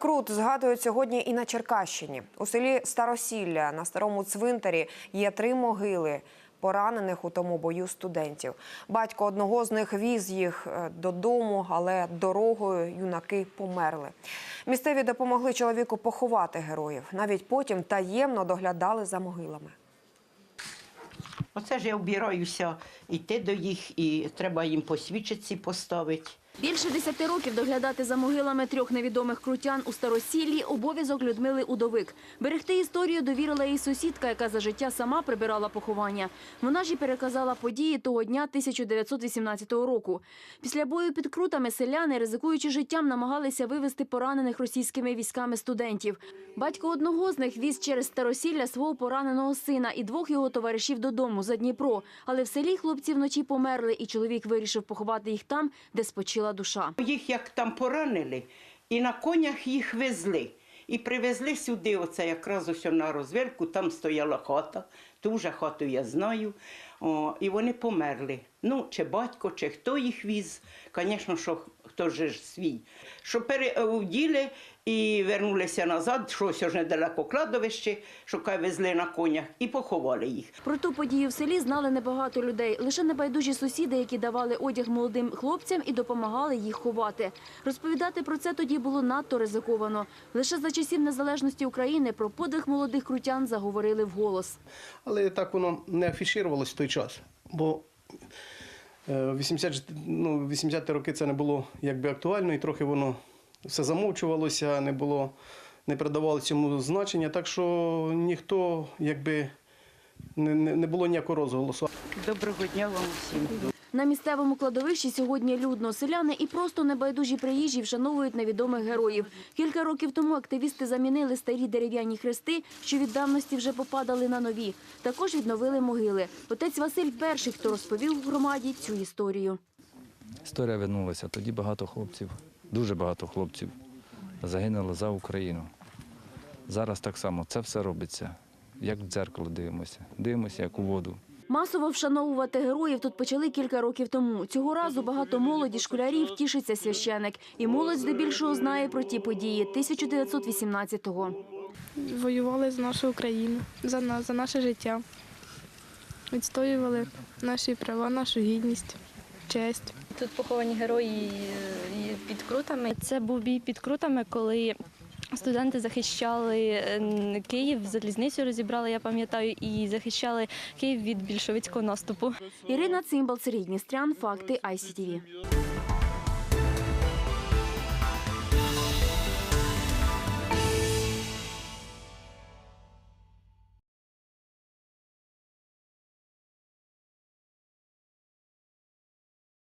Крут згадують сьогодні і на Черкащині. У селі Старосілля на старому цвинтарі є три могили поранених у тому бою студентів. Батько одного з них віз їх е, додому, але дорогою юнаки померли. Місцеві допомогли чоловіку поховати героїв. Навіть потім таємно доглядали за могилами. Оце ж я вбираюся йти до їх, і треба їм посвідчиці поставити. Більше десяти років доглядати за могилами трьох невідомих крутян у старосіллі – обов'язок Людмили Удовик. Берегти історію довірила їй сусідка, яка за життя сама прибирала поховання. Вона ж і переказала події того дня 1918 року. Після бою під крутами селяни, ризикуючи життям, намагалися вивезти поранених російськими військами студентів. Батько одного з них віз через старосілля свого пораненого сина і двох його товаришів додому за Дніпро. Але в селі хлопці вночі померли, і чоловік вирішив поховати їх там, де спочила душа. Їх як там поранили, і на конях їх везли. І привезли сюди, оце якраз ось на розвилку, там стояла хата, ту вже хату я знаю. О, і вони померли. Ну, чи батько, чи хто їх віз, звісно, що хто ж свій. Що переуділи і вернулися назад, щось ось недалеко кладовище, що кай везли на конях, і поховали їх. Про ту подію в селі знали небагато людей. Лише небайдужі сусіди, які давали одяг молодим хлопцям і допомагали їх ховати. Розповідати про це тоді було надто ризиковано. Лише за часів незалежності України про подвиг молодих крутян заговорили вголос. Але так воно не афішувалось в той час. Бо 80, ну, 80-ті роки це не було якби актуально, і трохи воно все замовчувалося, не було, не придавали цьому значення. Так що ніхто якби не, не, було ніякого розголосу. Доброго дня вам всім. На місцевому кладовищі сьогодні людно. Селяни і просто небайдужі приїжджі вшановують невідомих героїв. Кілька років тому активісти замінили старі дерев'яні хрести, що від давності вже попадали на нові. Також відновили могили. Отець Василь перший, хто розповів громаді цю історію. Історія вернулася. Тоді багато хлопців, дуже багато хлопців загинуло за Україну. Зараз так само це все робиться, як в дзеркало дивимося. Дивимося, як у воду. Масово вшановувати героїв тут почали кілька років тому. Цього разу багато молоді школярів тішиться священик. І молодь здебільшого знає про ті події 1918-го. воювали за нашу Україну, за нас, за наше життя. Відстоювали наші права, нашу гідність, честь. Тут поховані герої під крутами. Це був бій під крутами, коли студенти захищали е, Київ, залізницю розібрали, я пам'ятаю, і захищали Київ від більшовицького наступу. Ірина Цимбал, Сергій Дністрян, Факти ICTV.